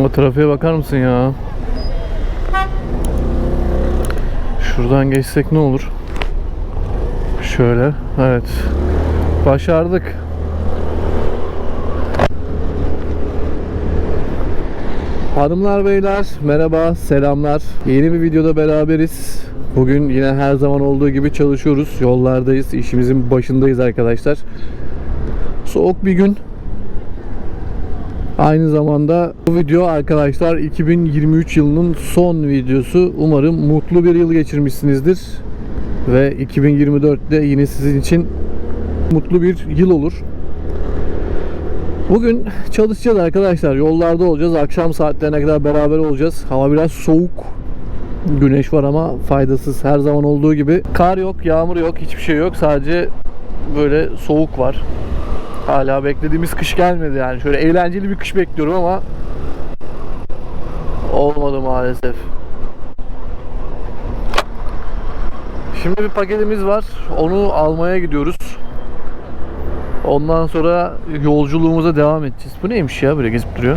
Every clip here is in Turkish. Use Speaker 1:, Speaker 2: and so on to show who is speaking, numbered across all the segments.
Speaker 1: O trafiğe bakar mısın ya? Şuradan geçsek ne olur? Şöyle. Evet. Başardık. Hanımlar beyler merhaba selamlar. Yeni bir videoda beraberiz. Bugün yine her zaman olduğu gibi çalışıyoruz. Yollardayız. işimizin başındayız arkadaşlar. Soğuk bir gün. Aynı zamanda bu video arkadaşlar 2023 yılının son videosu. Umarım mutlu bir yıl geçirmişsinizdir. Ve 2024'te yine sizin için mutlu bir yıl olur. Bugün çalışacağız arkadaşlar. Yollarda olacağız. Akşam saatlerine kadar beraber olacağız. Hava biraz soğuk. Güneş var ama faydasız. Her zaman olduğu gibi. Kar yok, yağmur yok, hiçbir şey yok. Sadece böyle soğuk var. Hala beklediğimiz kış gelmedi yani. Şöyle eğlenceli bir kış bekliyorum ama olmadı maalesef. Şimdi bir paketimiz var. Onu almaya gidiyoruz. Ondan sonra yolculuğumuza devam edeceğiz. Bu neymiş ya böyle gezip duruyor.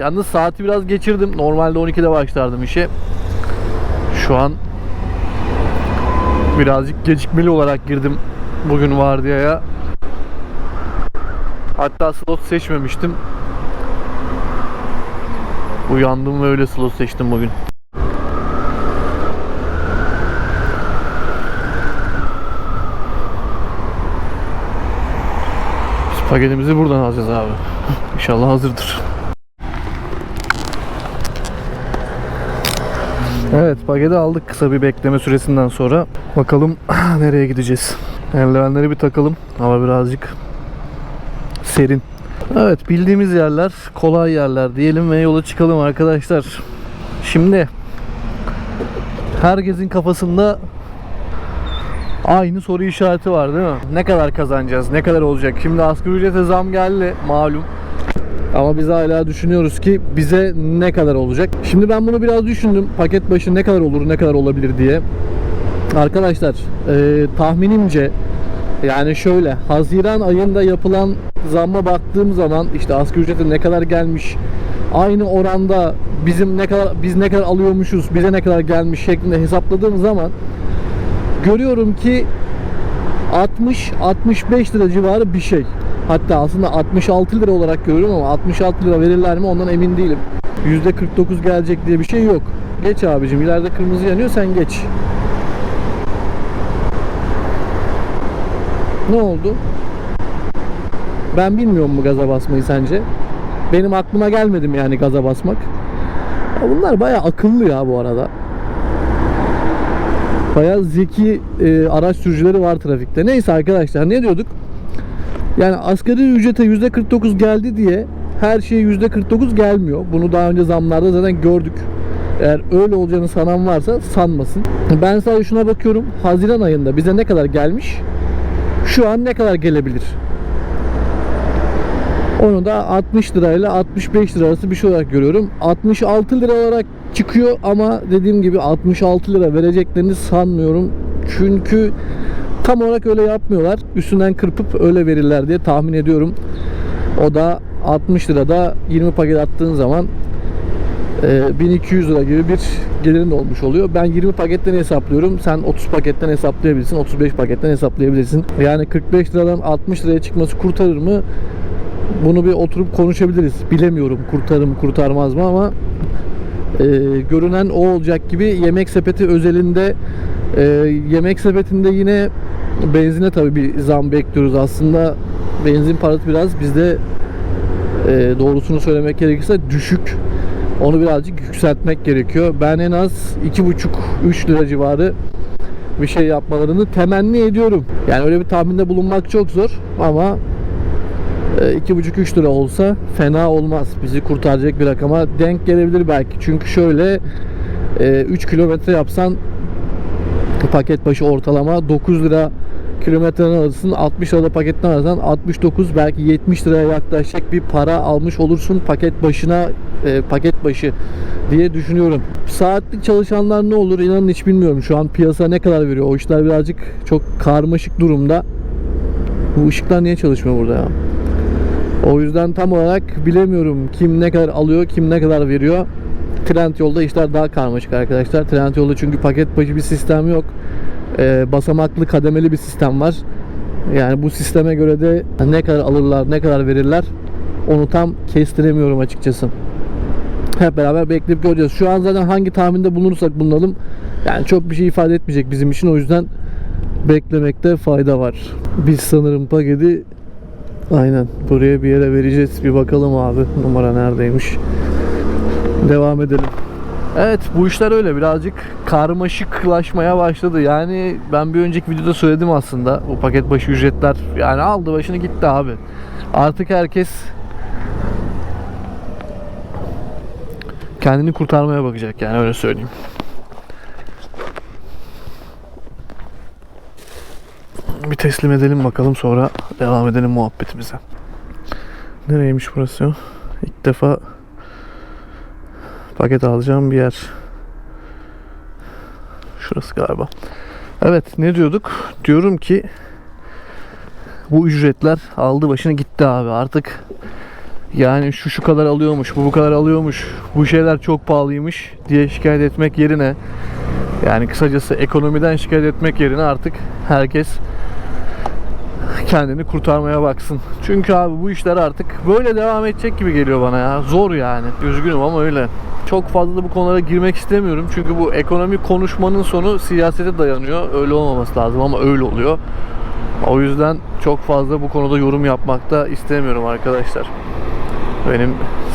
Speaker 1: Yalnız saati biraz geçirdim. Normalde 12'de başlardım işe. Şu an birazcık gecikmeli olarak girdim bugün vardiyaya. Hatta slot seçmemiştim. Uyandım ve öyle slot seçtim bugün. Paketimizi buradan alacağız abi. İnşallah hazırdır. Evet paketi aldık kısa bir bekleme süresinden sonra. Bakalım nereye gideceğiz. Eldivenleri bir takalım. Hava birazcık serin. Evet bildiğimiz yerler, kolay yerler diyelim ve yola çıkalım arkadaşlar. Şimdi herkesin kafasında aynı soru işareti var değil mi? Ne kadar kazanacağız? Ne kadar olacak? Şimdi asgari ücrete zam geldi malum. Ama biz hala düşünüyoruz ki bize ne kadar olacak? Şimdi ben bunu biraz düşündüm. Paket başı ne kadar olur, ne kadar olabilir diye. Arkadaşlar e, tahminimce yani şöyle Haziran ayında yapılan zamma baktığım zaman işte asgari ücrete ne kadar gelmiş aynı oranda bizim ne kadar biz ne kadar alıyormuşuz bize ne kadar gelmiş şeklinde hesapladığım zaman görüyorum ki 60-65 lira civarı bir şey. Hatta aslında 66 lira olarak görüyorum ama 66 lira verirler mi ondan emin değilim. %49 gelecek diye bir şey yok. Geç abicim ileride kırmızı yanıyor sen geç. Ne oldu? Ben bilmiyorum mu gaza basmayı sence? Benim aklıma gelmedi mi yani gaza basmak? Bunlar bayağı akıllı ya bu arada. Bayağı zeki e, araç sürücüleri var trafikte. Neyse arkadaşlar ne diyorduk? Yani asgari ücrete %49 geldi diye her şeye %49 gelmiyor. Bunu daha önce zamlarda zaten gördük. Eğer öyle olacağını sanan varsa sanmasın. Ben sadece şuna bakıyorum. Haziran ayında bize ne kadar gelmiş? Şu an ne kadar gelebilir? Onu da 60 lirayla 65 lira arası bir şey olarak görüyorum. 66 lira olarak çıkıyor ama dediğim gibi 66 lira vereceklerini sanmıyorum. Çünkü tam olarak öyle yapmıyorlar. Üstünden kırpıp öyle verirler diye tahmin ediyorum. O da 60 lirada 20 paket attığın zaman 1200 lira gibi bir gelirin olmuş oluyor. Ben 20 paketten hesaplıyorum. Sen 30 paketten hesaplayabilirsin. 35 paketten hesaplayabilirsin. Yani 45 liradan 60 liraya çıkması kurtarır mı? Bunu bir oturup konuşabiliriz. Bilemiyorum kurtarır mı kurtarmaz mı ama e, görünen o olacak gibi yemek sepeti özelinde e, yemek sepetinde yine benzine tabii bir zam bekliyoruz aslında benzin parası biraz bizde e, doğrusunu söylemek gerekirse düşük onu birazcık yükseltmek gerekiyor ben en az 2,5-3 lira civarı bir şey yapmalarını temenni ediyorum yani öyle bir tahminde bulunmak çok zor ama e, 2,5-3 lira olsa fena olmaz. Bizi kurtaracak bir rakama denk gelebilir belki. Çünkü şöyle e, 3 kilometre yapsan paket başı ortalama 9 lira kilometreden alırsın 60 lirada paketten alırsan 69 belki 70 liraya yaklaşacak bir para almış olursun paket başına e, paket başı diye düşünüyorum. Saatlik çalışanlar ne olur inanın hiç bilmiyorum. Şu an piyasa ne kadar veriyor? O işler birazcık çok karmaşık durumda. Bu ışıklar niye çalışmıyor burada ya? O yüzden tam olarak bilemiyorum kim ne kadar alıyor, kim ne kadar veriyor. Trendyol'da işler daha karmaşık arkadaşlar. Trendyol'da çünkü paket başı bir sistem yok. Ee, basamaklı kademeli bir sistem var. Yani bu sisteme göre de ne kadar alırlar, ne kadar verirler onu tam kestiremiyorum açıkçası. Hep beraber bekleyip göreceğiz. Şu an zaten hangi tahminde bulunursak bulunalım. Yani çok bir şey ifade etmeyecek bizim için. O yüzden beklemekte fayda var. Biz sanırım paketi aynen buraya bir yere vereceğiz. Bir bakalım abi numara neredeymiş. Devam edelim. Evet bu işler öyle birazcık karmaşıklaşmaya başladı. Yani ben bir önceki videoda söyledim aslında. Bu paket başı ücretler yani aldı başını gitti abi. Artık herkes kendini kurtarmaya bakacak yani öyle söyleyeyim. Bir teslim edelim bakalım sonra devam edelim muhabbetimize. Nereymiş burası? İlk defa paket alacağım bir yer. Şurası galiba. Evet ne diyorduk? Diyorum ki bu ücretler aldı başını gitti abi artık yani şu şu kadar alıyormuş bu bu kadar alıyormuş bu şeyler çok pahalıymış diye şikayet etmek yerine yani kısacası ekonomiden şikayet etmek yerine artık herkes kendini kurtarmaya baksın. Çünkü abi bu işler artık böyle devam edecek gibi geliyor bana ya. Zor yani. Üzgünüm ama öyle. Çok fazla da bu konulara girmek istemiyorum. Çünkü bu ekonomi konuşmanın sonu siyasete dayanıyor. Öyle olmaması lazım ama öyle oluyor. O yüzden çok fazla bu konuda yorum yapmak da istemiyorum arkadaşlar. Benim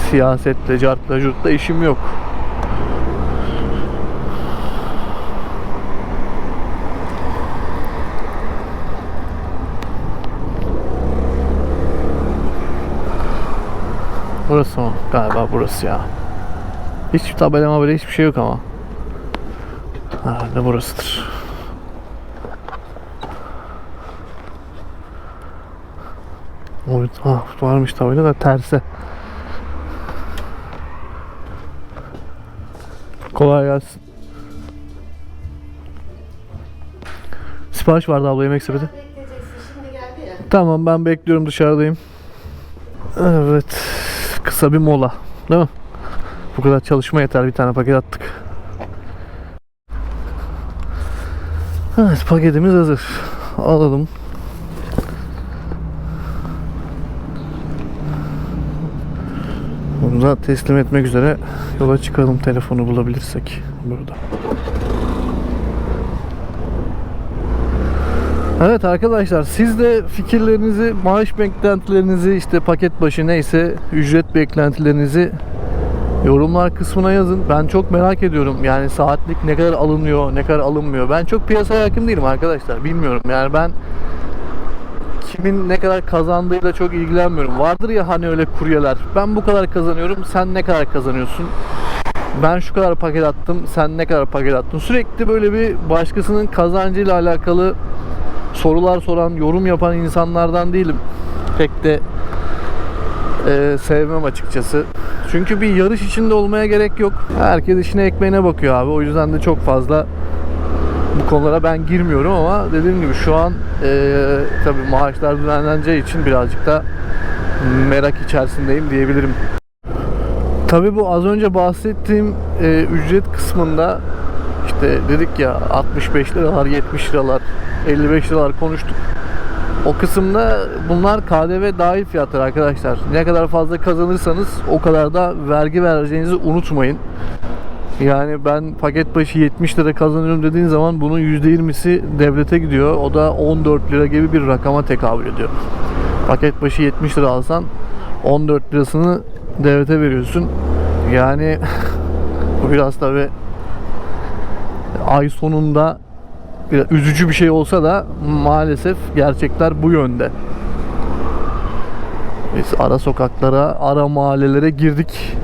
Speaker 1: siyasetle, cartla, curtla işim yok. Burası mı? Galiba burası ya. Hiç tabela böyle hiçbir şey yok ama. Herhalde burasıdır. Evet, ha, varmış tabela da terse. Kolay gelsin. Sipariş vardı abla yemek sepeti. Tamam ben bekliyorum dışarıdayım. Evet. Kısa bir mola. Değil mi? Bu kadar çalışma yeter. Bir tane paket attık. Evet paketimiz hazır. Alalım. Bunu da teslim etmek üzere yola çıkalım telefonu bulabilirsek burada. Evet arkadaşlar siz de fikirlerinizi, maaş beklentilerinizi, işte paket başı neyse ücret beklentilerinizi yorumlar kısmına yazın. Ben çok merak ediyorum. Yani saatlik ne kadar alınıyor, ne kadar alınmıyor. Ben çok piyasaya hakim değilim arkadaşlar. Bilmiyorum. Yani ben kimin ne kadar kazandığıyla çok ilgilenmiyorum. Vardır ya hani öyle kuryeler. Ben bu kadar kazanıyorum, sen ne kadar kazanıyorsun? Ben şu kadar paket attım, sen ne kadar paket attın? Sürekli böyle bir başkasının kazancıyla alakalı sorular soran, yorum yapan insanlardan değilim. Pek de e, sevmem açıkçası. Çünkü bir yarış içinde olmaya gerek yok. Herkes işine ekmeğine bakıyor abi. O yüzden de çok fazla bu konulara ben girmiyorum ama dediğim gibi şu an e, tabii maaşlar düzenleneceği için birazcık da merak içerisindeyim diyebilirim. Tabii bu az önce bahsettiğim e, ücret kısmında işte dedik ya 65 liralar, 70 liralar, 55 liralar konuştuk. O kısımda bunlar KDV dahil fiyatlar arkadaşlar. Ne kadar fazla kazanırsanız o kadar da vergi vereceğinizi unutmayın. Yani ben paket başı 70 lira kazanıyorum dediğin zaman bunun %20'si devlete gidiyor. O da 14 lira gibi bir rakama tekabül ediyor. Paket başı 70 lira alsan 14 lirasını devlete veriyorsun. Yani bu biraz tabi ay sonunda biraz üzücü bir şey olsa da maalesef gerçekler bu yönde. Biz ara sokaklara, ara mahallelere girdik.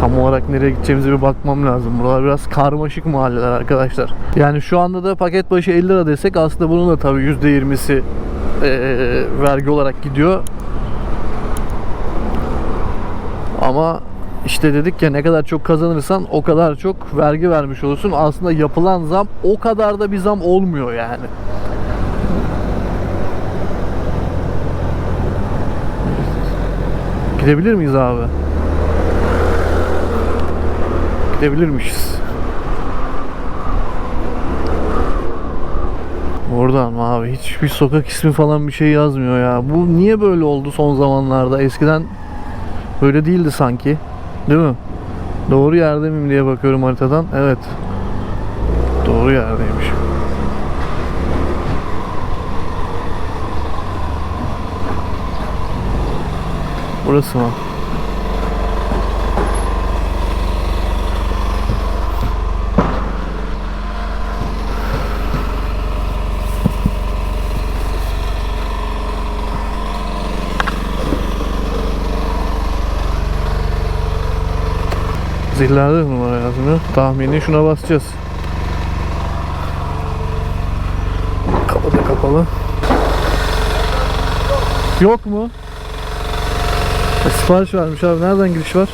Speaker 1: Tam olarak nereye gideceğimize bir bakmam lazım. Buralar biraz karmaşık mahalleler arkadaşlar. Yani şu anda da paket başı 50 lira desek aslında bunun da tabii %20'si eee, vergi olarak gidiyor. Ama işte dedik ya ne kadar çok kazanırsan o kadar çok vergi vermiş olursun. Aslında yapılan zam o kadar da bir zam olmuyor yani. Gidebilir miyiz abi? Gidebilirmişiz. Oradan mı abi? Hiçbir sokak ismi falan bir şey yazmıyor ya. Bu niye böyle oldu son zamanlarda? Eskiden böyle değildi sanki. Değil mi? Doğru yerde miyim diye bakıyorum haritadan. Evet. Doğru yerdeymiş. Burası mı? Zillerde numara yazmıyor. Tahmini şuna basacağız. Kapı da kapalı. Yok mu? E, sipariş vermiş abi. Nereden giriş var?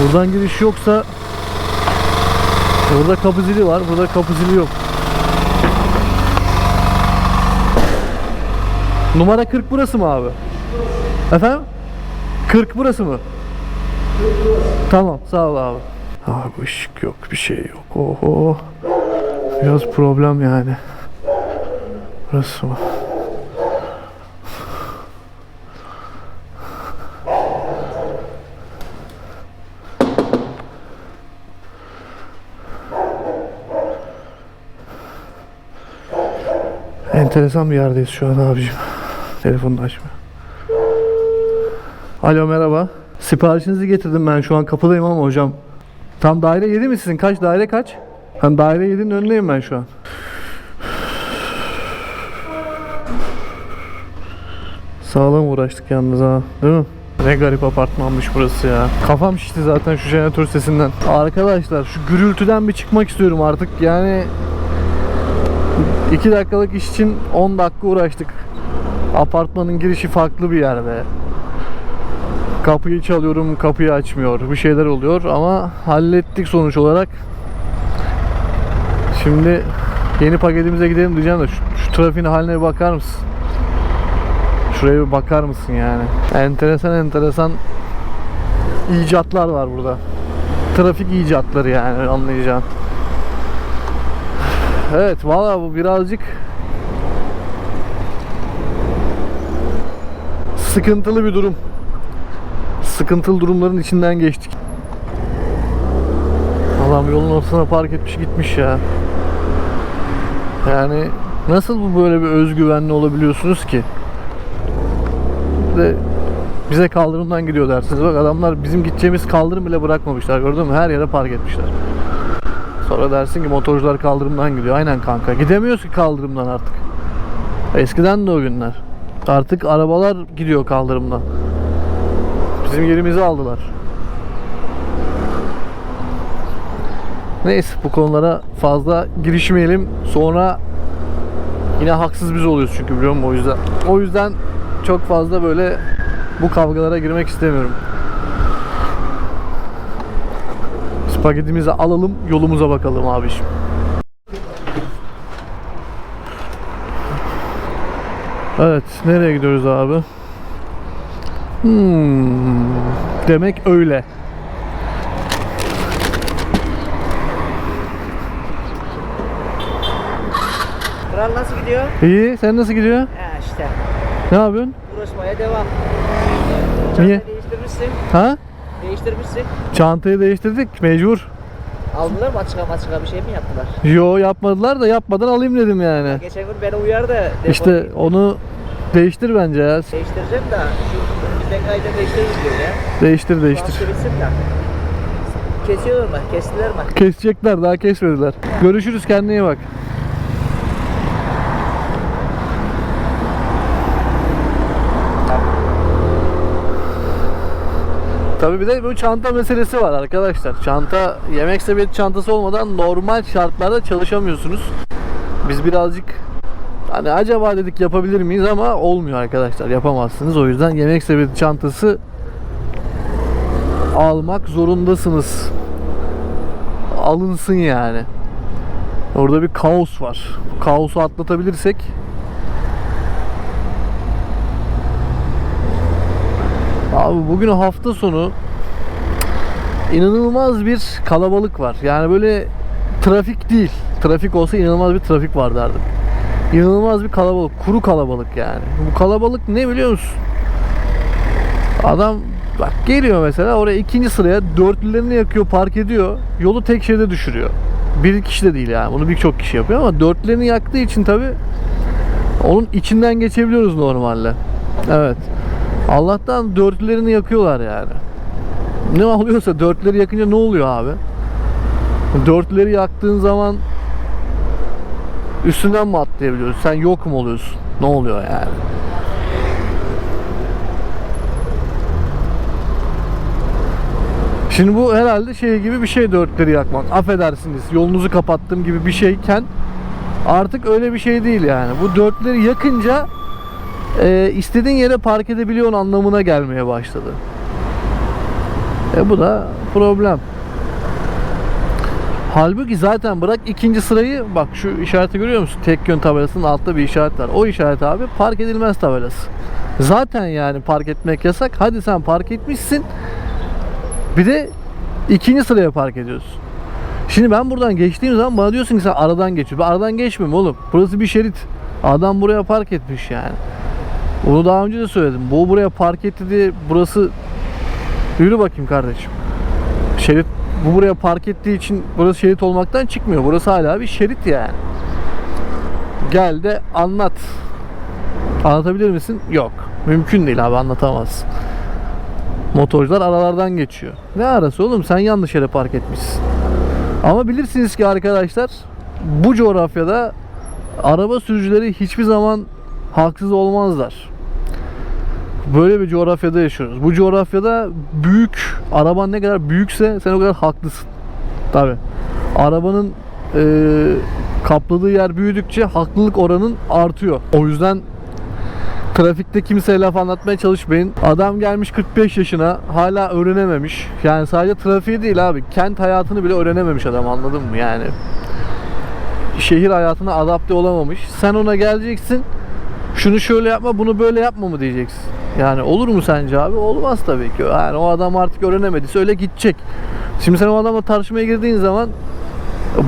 Speaker 1: Buradan giriş yoksa Burada kapı zili var. Burada kapı zili yok. Numara 40 burası mı abi? Efendim? 40 burası mı? Tamam sağ ol abi. Abi ışık yok bir şey yok. Oho. Biraz problem yani. Burası mı? Enteresan bir yerdeyiz şu an abicim. Telefonunu açmıyor. Alo merhaba. Siparişinizi getirdim ben şu an kapıdayım ama hocam. Tam daire 7 mi sizin? Kaç daire kaç? Hani daire 7'nin önündeyim ben şu an. Sağlam uğraştık yalnız ha. Değil mi? Ne garip apartmanmış burası ya. Kafam şişti zaten şu jeneratör sesinden. Arkadaşlar şu gürültüden bir çıkmak istiyorum artık. Yani 2 dakikalık iş için 10 dakika uğraştık. Apartmanın girişi farklı bir yerde. Kapıyı çalıyorum, kapıyı açmıyor. Bir şeyler oluyor ama hallettik sonuç olarak. Şimdi yeni paketimize gidelim diyeceğim de şu, şu trafiğin haline bir bakar mısın? Şuraya bir bakar mısın yani? Enteresan enteresan icatlar var burada. Trafik icatları yani anlayacağın. Evet valla bu birazcık sıkıntılı bir durum. Sıkıntılı durumların içinden geçtik. Adam yolun ortasına park etmiş gitmiş ya. Yani nasıl bu böyle bir özgüvenli olabiliyorsunuz ki? Bir de bize kaldırımdan gidiyor dersiniz. Bak adamlar bizim gideceğimiz kaldırım bile bırakmamışlar gördün mü? Her yere park etmişler. Sonra dersin ki motorcular kaldırımdan gidiyor. Aynen kanka. Gidemiyoruz ki kaldırımdan artık. Eskiden de o günler. Artık arabalar gidiyor kaldırımdan. Bizim yerimizi aldılar. Neyse bu konulara fazla girişmeyelim. Sonra yine haksız biz oluyoruz çünkü biliyor musun o yüzden. O yüzden çok fazla böyle bu kavgalara girmek istemiyorum. Spagettimizi alalım, yolumuza bakalım abiciğim. Evet, nereye gidiyoruz abi? Hmm, demek öyle.
Speaker 2: Kral nasıl gidiyor?
Speaker 1: İyi, sen nasıl gidiyor?
Speaker 2: Ha işte.
Speaker 1: Ne yapıyorsun?
Speaker 2: Uğraşmaya devam.
Speaker 1: Niye?
Speaker 2: Çantayı değiştirmişsin.
Speaker 1: Ha?
Speaker 2: Değiştirmişsin.
Speaker 1: Çantayı değiştirdik, mecbur.
Speaker 2: Aldılar mı açığa açığa bir şey mi yaptılar?
Speaker 1: Yo yapmadılar da yapmadan alayım dedim yani.
Speaker 2: Geçen gün beni uyardı.
Speaker 1: İşte onu değiştir bence ya.
Speaker 2: Değiştireceğim de şu bizden kayda değiştiririz diyor ya.
Speaker 1: Değiştir değiştir.
Speaker 2: De. Kesiyorlar mı? Kestiler mi?
Speaker 1: Kesecekler daha kesmediler. Görüşürüz kendine iyi bak. Tabii bir de bu çanta meselesi var arkadaşlar. Çanta yemek sepeti çantası olmadan normal şartlarda çalışamıyorsunuz. Biz birazcık hani acaba dedik yapabilir miyiz ama olmuyor arkadaşlar. Yapamazsınız. O yüzden yemek sepeti çantası almak zorundasınız alınsın yani. Orada bir kaos var. Bu kaosu atlatabilirsek Abi bugün hafta sonu inanılmaz bir kalabalık var. Yani böyle trafik değil. Trafik olsa inanılmaz bir trafik var derdim. İnanılmaz bir kalabalık. Kuru kalabalık yani. Bu kalabalık ne biliyor musun? Adam bak geliyor mesela oraya ikinci sıraya dörtlülerini yakıyor park ediyor. Yolu tek şeride düşürüyor. Bir kişi de değil yani. Bunu birçok kişi yapıyor ama dörtlülerini yaktığı için tabi onun içinden geçebiliyoruz normalde. Evet. Allah'tan dörtlülerini yakıyorlar yani. Ne oluyorsa dörtleri yakınca ne oluyor abi? Dörtleri yaktığın zaman üstünden mi atlayabiliyorsun? Sen yok mu oluyorsun? Ne oluyor yani? Şimdi bu herhalde şey gibi bir şey dörtleri yakmak. Affedersiniz yolunuzu kapattığım gibi bir şeyken artık öyle bir şey değil yani. Bu dörtleri yakınca e, istediğin yere park edebiliyorsun anlamına gelmeye başladı. E bu da problem. Halbuki zaten bırak ikinci sırayı bak şu işareti görüyor musun? Tek yön tabelasının altta bir işaret var. O işaret abi park edilmez tabelası. Zaten yani park etmek yasak. Hadi sen park etmişsin. Bir de ikinci sıraya park ediyorsun. Şimdi ben buradan geçtiğim zaman bana diyorsun ki sen aradan geçiyor. Ben aradan geçmiyorum oğlum. Burası bir şerit. Adam buraya park etmiş yani. Onu daha önce de söyledim. Bu buraya park etti diye burası Yürü bakayım kardeşim. Şerit bu buraya park ettiği için burası şerit olmaktan çıkmıyor. Burası hala bir şerit yani. Gel de anlat. Anlatabilir misin? Yok. Mümkün değil abi anlatamazsın. Motorcular aralardan geçiyor. Ne arası oğlum sen yanlış yere park etmişsin. Ama bilirsiniz ki arkadaşlar bu coğrafyada araba sürücüleri hiçbir zaman haksız olmazlar böyle bir coğrafyada yaşıyoruz. Bu coğrafyada büyük, araban ne kadar büyükse sen o kadar haklısın. Tabi. Arabanın e, kapladığı yer büyüdükçe haklılık oranın artıyor. O yüzden trafikte kimseye laf anlatmaya çalışmayın. Adam gelmiş 45 yaşına hala öğrenememiş. Yani sadece trafiği değil abi. Kent hayatını bile öğrenememiş adam anladın mı yani. Şehir hayatına adapte olamamış. Sen ona geleceksin. Şunu şöyle yapma, bunu böyle yapma mı diyeceksin. Yani olur mu sence abi? Olmaz tabii ki. Yani o adam artık öğrenemediyse öyle gidecek. Şimdi sen o adamla tartışmaya girdiğin zaman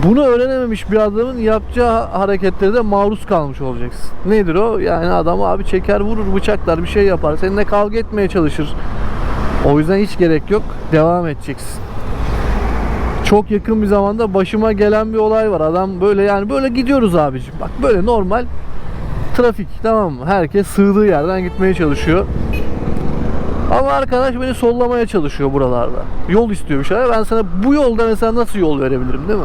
Speaker 1: bunu öğrenememiş bir adamın yapacağı hareketlere de maruz kalmış olacaksın. Nedir o? Yani adam abi çeker vurur bıçaklar bir şey yapar. Seninle kavga etmeye çalışır. O yüzden hiç gerek yok. Devam edeceksin. Çok yakın bir zamanda başıma gelen bir olay var. Adam böyle yani böyle gidiyoruz abicim. Bak böyle normal trafik tamam mı? Herkes sığdığı yerden gitmeye çalışıyor. Ama arkadaş beni sollamaya çalışıyor buralarda. Yol istiyor bir şeyler. Ben sana bu yolda mesela nasıl yol verebilirim değil mi?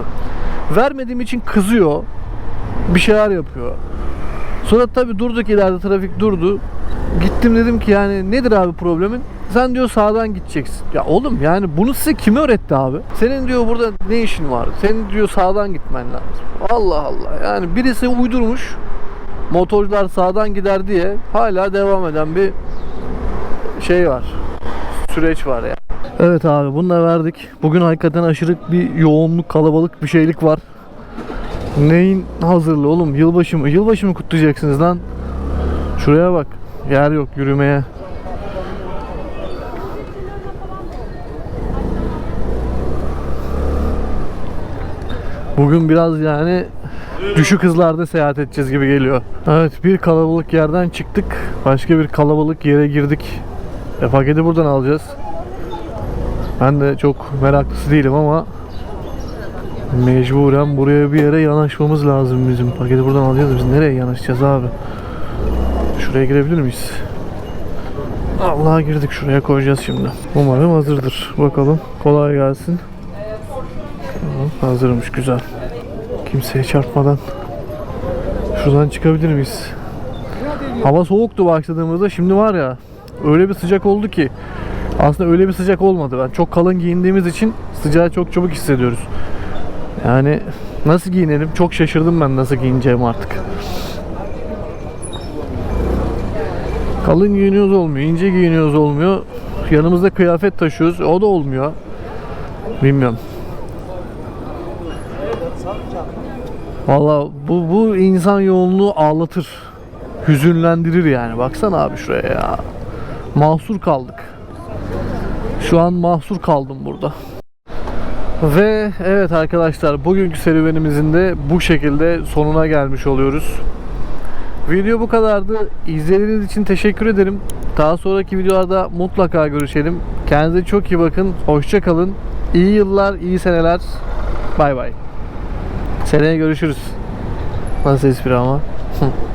Speaker 1: Vermediğim için kızıyor. Bir şeyler yapıyor. Sonra tabii durduk ileride trafik durdu. Gittim dedim ki yani nedir abi problemin? Sen diyor sağdan gideceksin. Ya oğlum yani bunu size kim öğretti abi? Senin diyor burada ne işin var? Senin diyor sağdan gitmen lazım. Allah Allah. Yani birisi uydurmuş motorcular sağdan gider diye hala devam eden bir şey var. Süreç var ya. Evet abi bunu da verdik. Bugün hakikaten aşırı bir yoğunluk, kalabalık bir şeylik var. Neyin hazırlığı oğlum? Yılbaşı mı? Yılbaşı mı kutlayacaksınız lan? Şuraya bak. Yer yok yürümeye. Bugün biraz yani düşük hızlarda seyahat edeceğiz gibi geliyor. Evet bir kalabalık yerden çıktık. Başka bir kalabalık yere girdik. E, paketi buradan alacağız. Ben de çok meraklısı değilim ama mecburen buraya bir yere yanaşmamız lazım bizim. Paketi buradan alacağız. Biz nereye yanaşacağız abi? Şuraya girebilir miyiz? Allah'a girdik şuraya koyacağız şimdi. Umarım hazırdır. Bakalım. Kolay gelsin. Tamam, hazırmış güzel. Kimseye çarpmadan şuradan çıkabilir miyiz? Hava soğuktu başladığımızda şimdi var ya öyle bir sıcak oldu ki aslında öyle bir sıcak olmadı. Ben çok kalın giyindiğimiz için sıcağı çok çabuk hissediyoruz. Yani nasıl giyinelim? Çok şaşırdım ben nasıl giyineceğim artık. Kalın giyiniyoruz olmuyor, ince giyiniyoruz olmuyor. Yanımızda kıyafet taşıyoruz, o da olmuyor. Bilmiyorum. Valla bu, bu insan yoğunluğu ağlatır. Hüzünlendirir yani. Baksana abi şuraya ya. Mahsur kaldık. Şu an mahsur kaldım burada. Ve evet arkadaşlar bugünkü serüvenimizin de bu şekilde sonuna gelmiş oluyoruz. Video bu kadardı. İzlediğiniz için teşekkür ederim. Daha sonraki videolarda mutlaka görüşelim. Kendinize çok iyi bakın. Hoşça kalın. İyi yıllar, iyi seneler. Bay bay. Seneye görüşürüz. Nasıl espri ama?